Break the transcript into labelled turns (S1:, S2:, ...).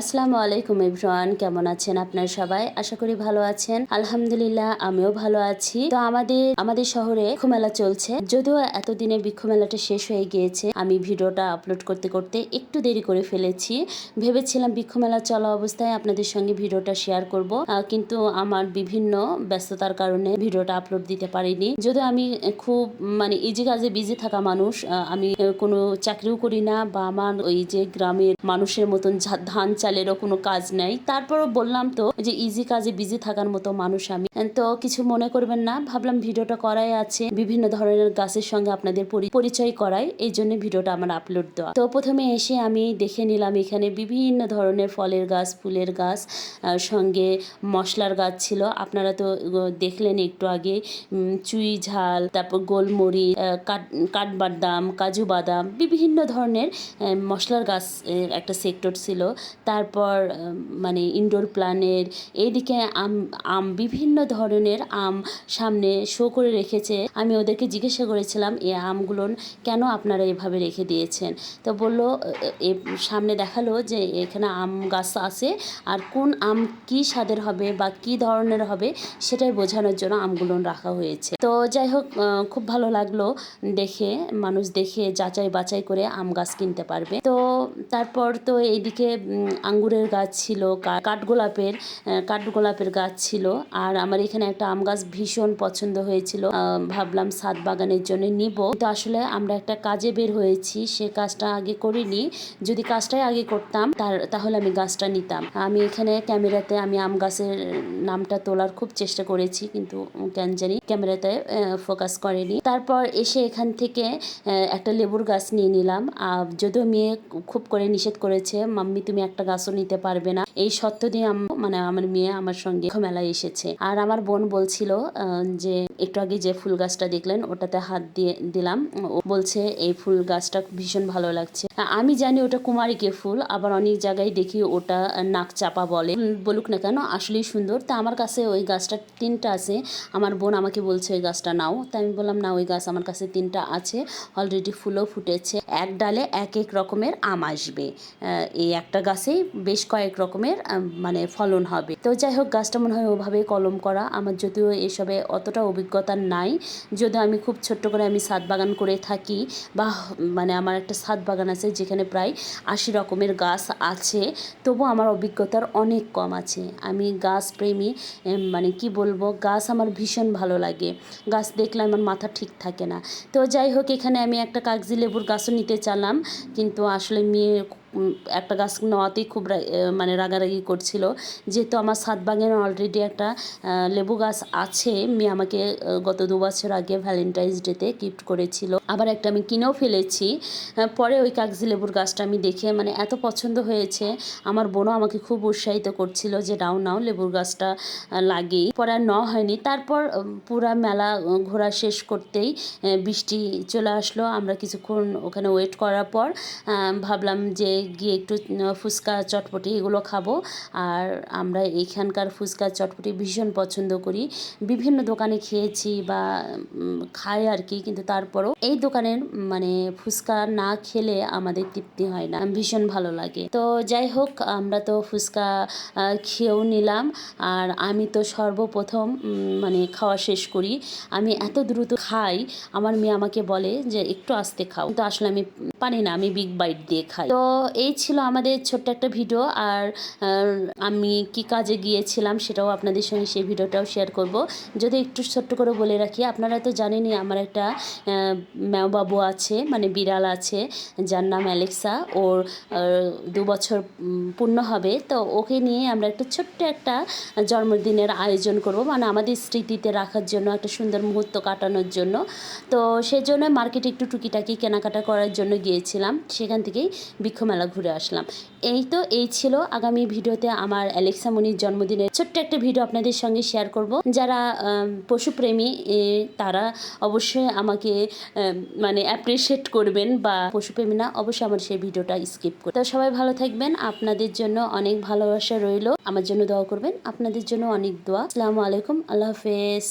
S1: আসসালামু আলাইকুম এভরিওয়ান, কেমন আছেন আপনার সবাই? আশা করি ভালো আছেন। আলহামদুলিল্লাহ, আমিও ভালো আছি। তো আমাদের আমাদের শহরে মেলা চলছে। যদিও এতদিনে বৃক্ষ মেলাটা শেষ হয়ে গিয়েছে, আমি ভিডিওটা আপলোড করতে করতে একটু দেরি করে ফেলেছি। ভেবেছিলাম বৃক্ষ মেলা চলা অবস্থায় আপনাদের সঙ্গে ভিডিওটা শেয়ার করব কিন্তু আমার বিভিন্ন ব্যস্ততার কারণে ভিডিওটা আপলোড দিতে পারিনি। যদিও আমি খুব মানে ইজি কাজে বিজি থাকা মানুষ আমি কোনো চাকরিও করি না, বা আমার ওই যে গ্রামের মানুষের মতন ধান চালেরও কোনো কাজ নাই। তারপরও বললাম তো যে ইজি কাজে বিজি থাকার মতো মানুষ আমি। তো কিছু মনে করবেন না, ভাবলাম ভিডিওটা করাই আছে। বিভিন্ন ধরনের গাছের সঙ্গে আপনাদের পরি- পরিচয় করাই, এই জন্য ভিডিওটা আমার আপলোড দেওয়া। তো প্রথমে এসে আমি দেখে নিলাম এখানে বিভিন্ন ধরনের ফলের গাছ, ফুলের গাছ সঙ্গে মশলার গাছ ছিল। আপনারা তো দেখলেন একটু আগে চুই ঝাল, তারপর গোলমরিচ কাঠ- কাঠবাদাম, কাজু বাদাম, বিভিন্ন ধরনের মশলার গাছ একটা সেক্টর ছিল। তারপর মানে ইনডোর প্ল্যানের এইদিকে আম আম বিভিন্ন ধরনের আম সামনে শো করে রেখেছে। আমি ওদেরকে জিজ্ঞাসা করেছিলাম এই আমগুলো কেন আপনারা এভাবে রেখে দিয়েছেন? তো বলল, এ সামনে দেখাল যে এখানে আম গাছ আছে, আর কোন আম কি স্বাদের হবে বা কি ধরনের হবে সেটাই বোঝানোর জন্য আমগুলো রাখা হয়েছে। তো যাই হোক খুব ভালো লাগল দেখে, মানুষ দেখে যাচাই বাছাই করে আম গাছ কিনতে পারবে। তো তারপর তো এইদিকে আঙ্গুরের গাছ ছিল কাঠগোলাপের কাঠগোলাপের গাছ ছিল। আর আমার এখানে একটা আম গাছ ভীষণ পছন্দ হয়েছিল। ভাবলাম সাত বাগানের জন্য নিব। তো আসলে আমরা একটা কাজে বের হয়েছি। সে কাজটা আগে করিনি। যদি কাজটাই আগে করতাম, তার, তাহলে আমি গাছটা নিতাম। আমি এখানে ক্যামেরাতে আমি আম গাছের নামটা তোলার খুব চেষ্টা করেছি, কিন্তু কেন জানি ক্যামেরাতে ফোকাস করেনি। তারপর এসে এখান থেকে একটা লেবুর গাছ নিয়ে নিলাম। আর যদিও মেয়ে খুব করে নিষেধ করেছে, মাম্মি, তুমি একটা গাছও নিতে পারবে না। এই সত্য দিয়ে মানে আমার মেয়ে আমার সঙ্গে মেলায় এসেছে। আর আমার বোন বলছিল যে একটু আগে যে ফুল গাছটা দেখলেন, ওটাতে হাত দিয়ে দিলাম। ও বলছে, এই ফুল গাছটা ভীষণ ভালো লাগছে। আমি জানি ওটা কুমারিকে ফুল, আবার অনেক জায়গায় দেখি ওটা নাক চাপা বলে। বলুক না কেন, আসলেই সুন্দর। তা আমার কাছে ওই গাছটা তিনটা আছে। আমার বোন আমাকে বলছে ওই গাছটা নাও। তাই আমি বললাম, না, ওই গাছ আমার কাছে তিনটা আছে। অলরেডি ফুলও ফুটেছে। এক ডালে এক এক রকমের আম আসবে। এই একটা গাছেই বেশ কয়েক রকমের মানে ফলন হবে। তো যাই হোক, গাছটা মনে হয় ওভাবে কলম করা। আমার যদিও এসবে অতটা অভিজ্ঞতা নাই। যদিও আমি খুব ছোট্ট করে আমি ছাদ বাগান করে থাকি বা মানে আমার একটা ছাদ বাগান আছে যেখানে প্রায় আশি রকমের গাছ আছে। তবু আমার অভিজ্ঞতার অনেক কম আছে। আমি গাছ প্রেমী মানে কি বলব, গাছ আমার ভীষণ ভালো লাগে। গাছ দেখলে আমার মাথা ঠিক থাকে না। তো যাই হোক, এখানে আমি একটা কাগজি লেবুর গাছও নিতে চালাম। কিন্তু আসলে মেয়ে একটা গাছ নেওয়াতেই খুব মানে রাগারাগি করছিল। যেহেতু আমার সাত বাগানে অলরেডি একটা লেবু গাছ আছে মেয়ে আমাকে গত দু বছর আগে ভ্যালেন্টাইন্স ডেতে গিফট করেছিল। আবার একটা আমি কিনেও ফেলেছি। পরে ওই কাগজি লেবুর গাছটা আমি দেখে মানে এত পছন্দ হয়েছে, আমার বোনও আমাকে খুব উৎসাহিত করছিল যে, নাও নাও লেবুর গাছটা লাগেই। পরে আর নেওয়া হয়নি। তারপর পুরা মেলা ঘোরা শেষ করতেই বৃষ্টি চলে আসলো। আমরা কিছুক্ষণ ওখানে ওয়েট করার পর ভাবলাম যে গিয়ে একটু ফুচকা, চটপটি এগুলো খাব। আর আমরা এইখানকার ফুচকা, চটপটি ভীষণ পছন্দ করি। বিভিন্ন দোকানে খেয়েছি বা খাই আর কি, কিন্তু তারপরও এই দোকানের মানে ফুচকা না খেলে আমাদের তৃপ্তি হয় না। ভীষণ ভালো লাগে। তো যাই হোক, আমরা তো ফুচকা খেয়েও নিলাম। আর আমি তো সর্বপ্রথম মানে খাওয়া শেষ করি। আমি এত দ্রুত খাই, আমার মেয়ে আমাকে বলে যে, একটু আস্তে খাও। তো আসলে আমি পারি না, আমি বিগ বাইট দিয়ে খাই। তো এই ছিল আমাদের ছোট্ট একটা ভিডিও আর আমি কি কাজে গিয়েছিলাম সেটাও আপনাদের সঙ্গে সেই ভিডিওটাও শেয়ার করব। যদি একটু ছোট্ট করে বলে রাখি, আপনারা তো জানেনই আমার একটা ম্যাওবাবু আছে মানে বিড়াল আছে, যার নাম অ্যালেক্সা। ওর দু বছর পূর্ণ হবে। তো ওকে নিয়ে আমরা একটা ছোট্ট একটা জন্মদিনের আয়োজন করব মানে আমাদের স্মৃতিতে রাখার জন্য, একটা সুন্দর মুহূর্ত কাটানোর জন্য। তো সেই জন্য মার্কেটে একটু টুকিটাকি কেনাকাটা করার জন্য গিয়েছিলাম। সেখান থেকেই বৃক্ষ মেলা ঘুরে আসলাম। এই তো এই ছিল আগামী ভিডিওতে আমার অ্যালেক্সা মনির জন্মদিনের ছোট্ট একটা ভিডিও আপনাদের সঙ্গে শেয়ার করব। যারা পশুপ্রেমী তারা অবশ্যই আমাকে আম, মানে অ্যাপ্রিসিয়েট করবেন বা পশুপ্রেমী না অবশ্যই আমার সেই ভিডিওটা স্কিপ করবে তো সবাই ভালো থাকবেন আপনাদের জন্য অনেক ভালোবাসা রইল। আমার জন্য দোয়া করবেন আপনাদের জন্য অনেক দোয়া। আসসালামু আলাইকুম আল্লাহ হাফেজ।